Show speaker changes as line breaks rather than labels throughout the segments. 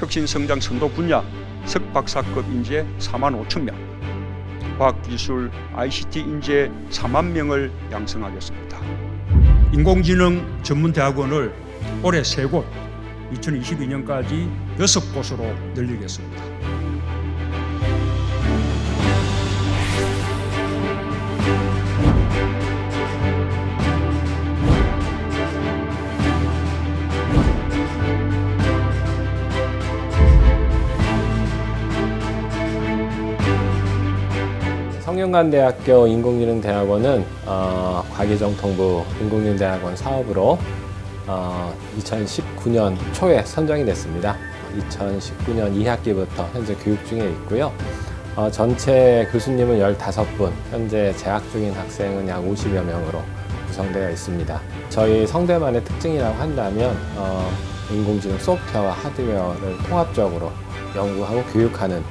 혁신성장 선도 분야 석박사급 인재 4만 5천 명, 과학기술 ICT 인재 4만 명을 양성하겠습니다. 인공지능 전문대학원을 올해 3곳, 2022년까지 6곳으로 늘리겠습니다.
성균관대학교 인공지능대학원은 어, 과기정통부 인공지능대학원 사업으로 어, 2019년 초에 선정이 됐습니다. 2019년 2학기부터 현재 교육 중에 있고요. 어, 전체 교수님은 15분, 현재 재학 중인 학생은 약 50여 명으로 구성되어 있습니다. 저희 성대만의 특징이라고 한다면 어, 인공지능 소프트웨어와 하드웨어를 통합적으로 연구하고 교육하는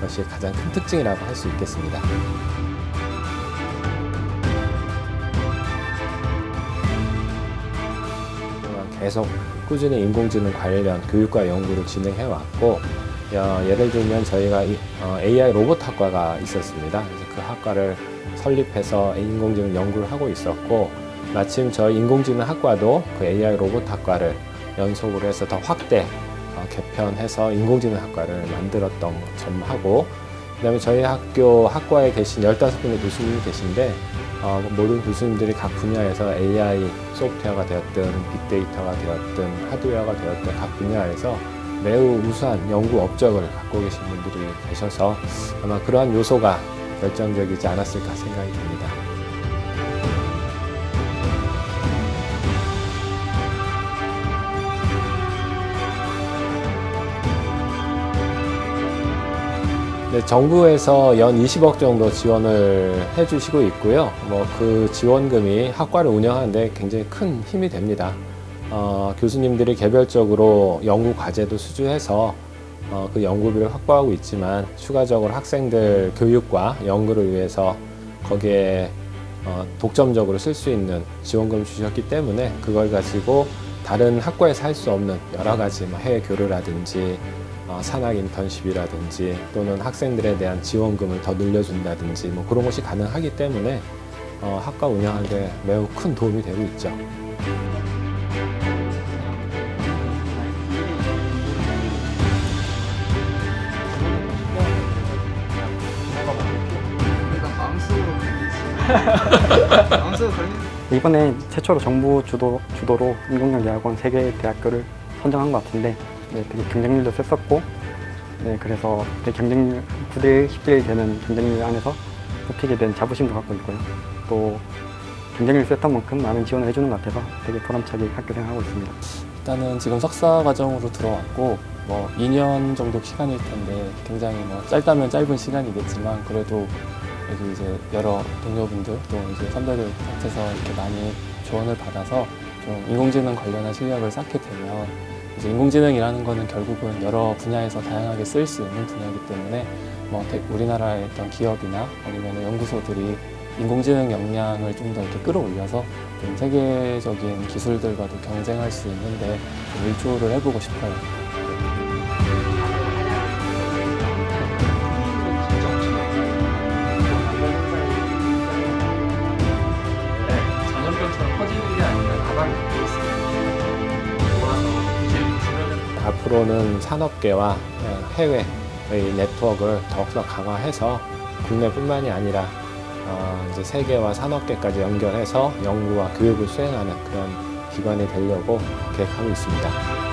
것이 가장 큰 특징이라고 할 수 있겠습니다. 계속 꾸준히 인공지능 관련 교육과 연구를 진행해 왔고 어, 예를 들면 저희가 이- 어, AI 로봇 학과가 있었습니다. 그래서 그 학과를 설립해서 인공지능 연구를 하고 있었고 마침 저희 인공지능 학과도 그 AI 로봇 학과를 연속으로 해서 더 확대 어, 개편해서 인공지능 학과를 만들었던 점하고 그다음에 저희 학교 학과에 계신 15분의 교수님이 계신데 어, 모든 교수님들이 각 분야에서 AI 소프트웨어가 되었든 빅데이터가 되었든 하드웨어가 되었든 각 분야에서 매우 우수한 연구 업적을 갖고 계신 분들이 계셔서 아마 그러한 요소가 결정적이지 않았을까 생각이 듭니다. 네, 정부에서 연 20억 정도 지원을 해주시고 있고요. 뭐 그 지원금이 학과를 운영하는데 굉장히 큰 힘이 됩니다. 어, 교수님들이 개별적으로 연구 과제도 수주해서 어, 그 연구비를 확보하고 있지만 추가적으로 학생들 교육과 연구를 위해서 거기에 어, 독점적으로 쓸 수 있는 지원금을 주셨기 때문에 그걸 가지고 다른 학과에서 할 수 없는 여러 가지 뭐 해외 교류라든지 어, 산학 인턴십이라든지 또는 학생들에 대한 지원금을 더 늘려준다든지 뭐 그런 것이 가능하기 때문에 어, 학과 운영하는데 매우 큰 도움이 되고 있죠.
이번에 최초로 정부 주도, 주도로 인공지능 대학원 세개 대학교를 선정한 것 같은데 네, 되게 경쟁률도 셌었고 네, 그래서 되게 경쟁률 9대 11 되는 경쟁률 안에서 뽑히게 된 자부심도 갖고 있고요. 또 경쟁률 셌던 만큼 많은 지원을 해주는 것 같아서 되게 보람차게 학교 생활하고 있습니다.
일단은 지금 석사 과정으로 들어왔고 뭐 2년 정도 시간일 텐데 굉장히 뭐 짧다면 짧은 시간이겠지만 그래도 여기 이제 여러 동료분들 또 이제 선배들 밑에서 이렇게 많이 조언을 받아서 좀 인공지능 관련한 실력을 쌓게 되면 인공지능이라는 거는 결국은 여러 분야에서 다양하게 쓰일 수 있는 분야이기 때문에 뭐 대- 우리나라의 어떤 기업이나 아니면 연구소들이 인공지능 역량을 좀 더 이렇게 끌어올려서 좀 세계적인 기술들과도 경쟁할 수 있는데 좀 일조를 해보고 싶어요. 앞으로는 산업계와 해외의 네트워크를 더욱더 강화해서 국내뿐만이 아니라 어, 이제 세계와 산업계까지 연결해서 연구와 교육을 수행하는 그런 기관이 되려고 계획하고 있습니다.